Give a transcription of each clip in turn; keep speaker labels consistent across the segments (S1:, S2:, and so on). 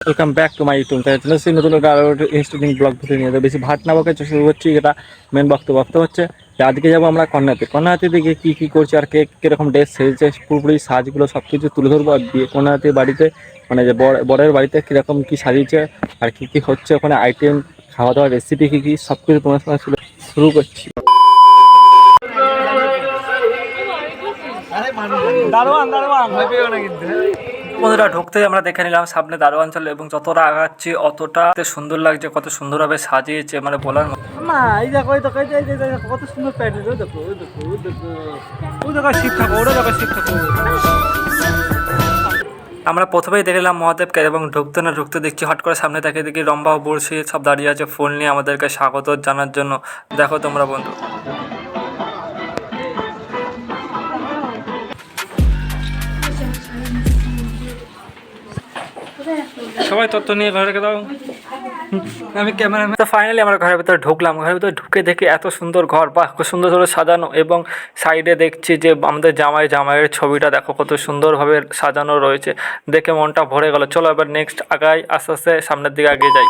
S1: Welcome back to my YouTube channel এসেছি নতুন একটা ইনস্টুডেন্ট ব্লগ ভিডিও নিয়ে বেশি ভাট না বকে শুরু করছি এটা মেন বক্তব্য। বক্তব্য হচ্ছে যে আজকে যাব আমরা কন্যাতে। কন্যাতে দিকে কী কী করছে আর কে কীরকম ড্রেস সেজেছে পুরোপুরি সাজগুলো সব কিছু তুলে ধরবো আর বিয়ে কন্যাতে বাড়িতে মানে যে বর বরের বাড়িতে কীরকম কী সাজিয়েছে আর কী কী হচ্ছে ওখানে আইটেম খাওয়া দাওয়ার রেসিপি কী কী সব কিছু তোমার সঙ্গে শুরু- শুরু করছি। দারোয়ান দারোয়ান। ভয় পেও না কিন্তু। বন্ধুরা ঢুকতেই আমরা দেখে নিলাম সামনে দারোয়ান চলে এবং যতটা আগাচ্ছি অতটা সুন্দর লাগছে কত সুন্দরভাবে সাজিয়েছে মানে বলার মতো। এই দেখো এই দেখো এই দেখো, কত সুন্দর প্যান্ডেল ওই দেখো ওই দেখো ওই দেখো। ওই দেখো শিক্ষক ওরা দেখো শিক্ষক আমরা প্রথমেই দেখলাম মহাদেবকে এবং ঢুকতে না ঢুকতে দেখছি হট করে সামনে তাকে দেখি রম্বা ও বড়শি সব দাঁড়িয়ে আছে ফোন নিয়ে আমাদেরকে স্বাগত জানার জন্য। দেখো তোমরা বন্ধু। সবাই তত্ত্ব নিয়ে ঘরে দাও। আমি ক্যামেরা তো ফাইনালি আমরা ঘরের ভিতরে ঢুকলাম। ঘরের ভিতরে ঢুকে দেখি এত সুন্দর ঘর, বাহ, খুব সুন্দর করে সাজানো এবং সাইডে দেখছি যে আমাদের জামাই জামাইয়ের ছবিটা দেখো কত সুন্দরভাবে সাজানো রয়েছে। দেখে মনটা ভরে গেল। চলো এবার নেক্সট আগাই আস্তে আস্তে সামনের দিকে আগে যাই।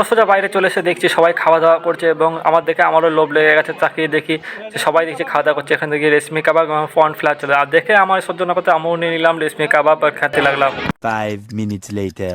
S1: তো সোজা বাইরে চলে এসে দেখছি সবাই খাওয়া দাওয়া করছে এবং আমার দেখে আমারও লোভ লেগে গেছে তাকিয়ে দেখি যে সবাই দেখছি খাওয়া দাওয়া করছে এখান থেকে রেশমি কাবাব এবং ফন ফ্লার চলে আর দেখে আমার সহ্য না করতে আমিও নিয়ে নিলাম রেশমি কাবাব আর খেতে লাগলাম।
S2: Five minutes later.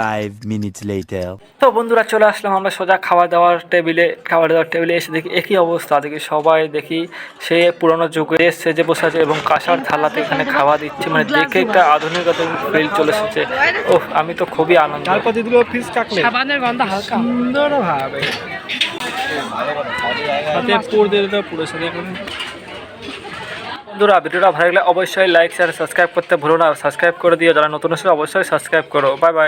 S2: Five minutes later.
S1: তো বন্ধুরা চলে আসলাম আমরা সোজা খাওয়া দাওয়ার টেবিলে খাওয়া দাওয়ার টেবিলে এসে দেখি একই অবস্থা। দেখি সবাই দেখি সে পুরোনো যুগে সেজে বসে আছে এবং কাঁসার থালাতে এখানে খাওয়া দিচ্ছে। মানে দেখে একটা আধুনিকতার ফিল চলে এসেছে। ওহ আমি তো খুবই আনন্দ তারপর দিদিগুলো ফিস চাকলে
S3: সাবানের গন্ধ হালকা।
S1: সুন্দর ভাবে। সাথে পুর দিয়ে দিতে পুরো সাথে বন্ধুরা ভিডিওটা ভালো লাগলে অবশ্যই লাইক শেয়ার সাবস্ক্রাইব করতে ভুলো না। সাবস্ক্রাইব করে দিও। যারা নতুন এসে অবশ্যই সাবস্ক্রাইব করো। Bye bye